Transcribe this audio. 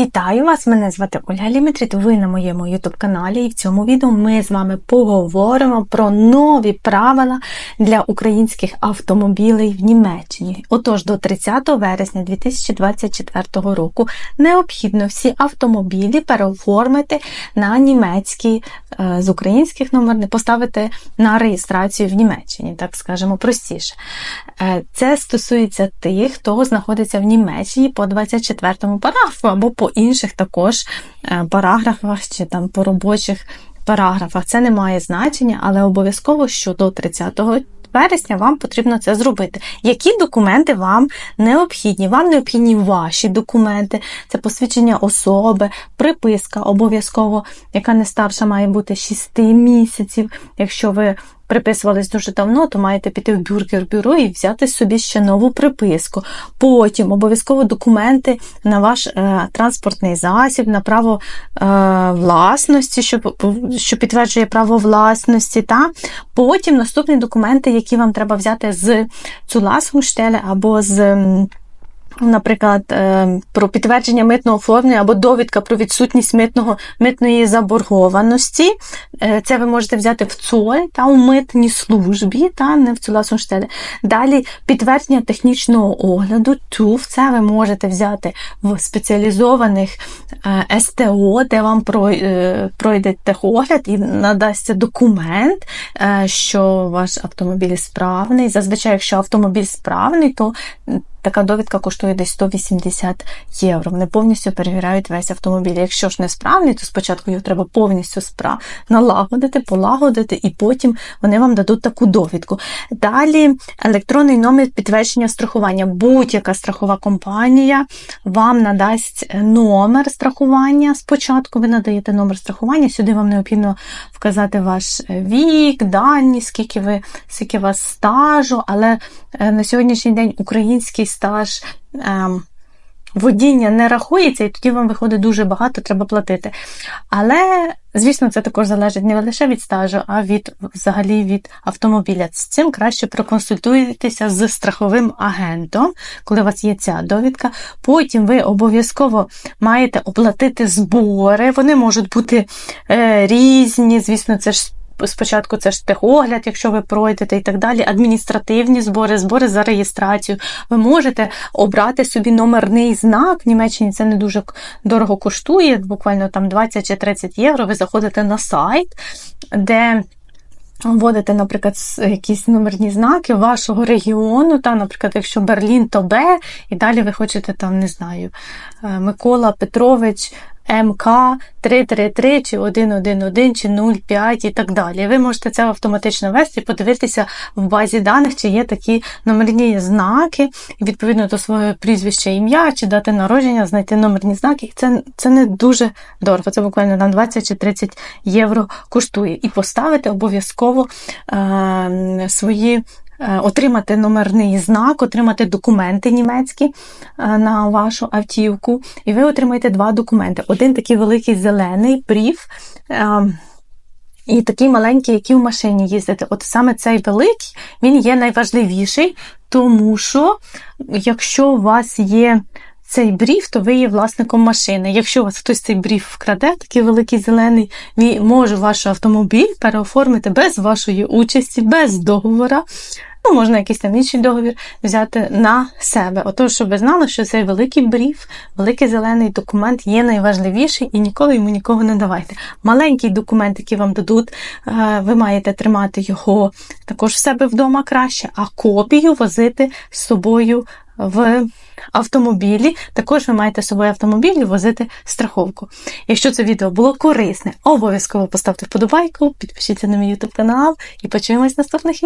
Вітаю вас! Мене звати Ольга Лімітріт. Ви на моєму YouTube каналі, і в цьому відео ми з вами поговоримо про нові правила для українських автомобілей в Німеччині. Отож, до 30 вересня 2024 року необхідно всі автомобілі переоформити на німецькі е, з українських номер, поставити на реєстрацію в Німеччині, так скажемо простіше. Е, Це стосується тих, хто знаходиться в Німеччині по 24 параграфу або по інших також е, параграфах чи там по робочих параграфах. Це не має значення, але обов'язково що до 30 вересня вам потрібно це зробити. Які документи вам необхідні? Вам необхідні ваші документи, це посвідчення особи, приписка обов'язково, яка не старша має бути 6 місяців. Якщо ви приписувались дуже давно, то маєте піти в бюргер-бюро і взяти собі ще нову приписку. Потім обов'язково документи на ваш е, транспортний засіб, на право е, власності, що, що підтверджує право власності. Та? Потім наступні документи, які вам треба взяти з Цуласгуштеле або з. Наприклад, е, про підтвердження митного оформлення або довідка про відсутність митного, митної заборгованості. Е, Це ви можете взяти в ЦОЛь та у митній службі, та не в Цуласунштелі. Далі підтвердження технічного огляду. ТУФ, це ви можете взяти в спеціалізованих е, СТО, де вам прой- пройде техогляд і надасться документ, що ваш автомобіль справний. Зазвичай, якщо автомобіль справний, то така довідка коштує десь 180 євро. Вони повністю перевіряють весь автомобіль. Якщо ж не справний, то спочатку його треба повністю спра... налагодити, полагодити, і потім вони вам дадуть таку довідку. Далі електронний номер підтвердження страхування. Будь-яка страхова компанія вам надасть номер страхування. Спочатку ви надаєте номер страхування, сюди вам необхідно вказати ваш вік, дані, скільки ви, скільки у вас стажу, але е, на сьогоднішній день український стаж. ем, Водіння не рахується, і тоді вам виходить дуже багато, треба платити. Але, звісно, це також залежить не лише від стажу, а від взагалі від автомобіля. З цим краще проконсультуйтеся з страховим агентом, коли у вас є ця довідка. Потім ви обов'язково маєте оплатити збори. Вони можуть бути е, різні. Звісно, це ж Спочатку це ж техогляд, якщо ви пройдете і так далі, адміністративні збори, збори за реєстрацію. Ви можете обрати собі номерний знак. В Німеччині це не дуже дорого коштує, буквально там 20 чи 30 євро. Ви заходите на сайт, де вводите, наприклад, якісь номерні знаки вашого регіону. Та, наприклад, якщо Берлін, то Б, і далі ви хочете там, не знаю, е, Микола Петрович. МК 333 чи 111 чи 05 і так далі. Ви можете це автоматично ввести і подивитися в базі даних, чи є такі номерні знаки, відповідно до свого прізвища ім'я чи дати народження, знайти номерні знаки. Це, це не дуже дорого. Це буквально там 20 чи 30 євро коштує. І поставити обов'язково е, свої. Е, Отримати номерний знак, отримати документи німецькі е, на вашу автівку, і ви отримаєте два документи. Один такий великий зелений бріф. е, І такий маленький, який в машині їздите. От саме цей великий, він є найважливіший, тому що якщо у вас є цей бріф, то ви є власником машини. Якщо у вас хтось цей бріф вкраде, такий великий зелений, він може ваш автомобіль переоформити без вашої участі, без договора. Ну, можна якийсь там інший договір взяти на себе. Отож, щоб ви знали, що цей великий бріф, великий зелений документ є найважливіший і ніколи йому нікого не давайте. Маленький документ, який вам дадуть, е, ви маєте тримати його також в себе вдома краще, а копію возити з собою в автомобілі. Також ви маєте з собою автомобіль і возити страховку. Якщо це відео було корисне, обов'язково поставте вподобайку, підпишіться на мій YouTube канал і почуємось в наступних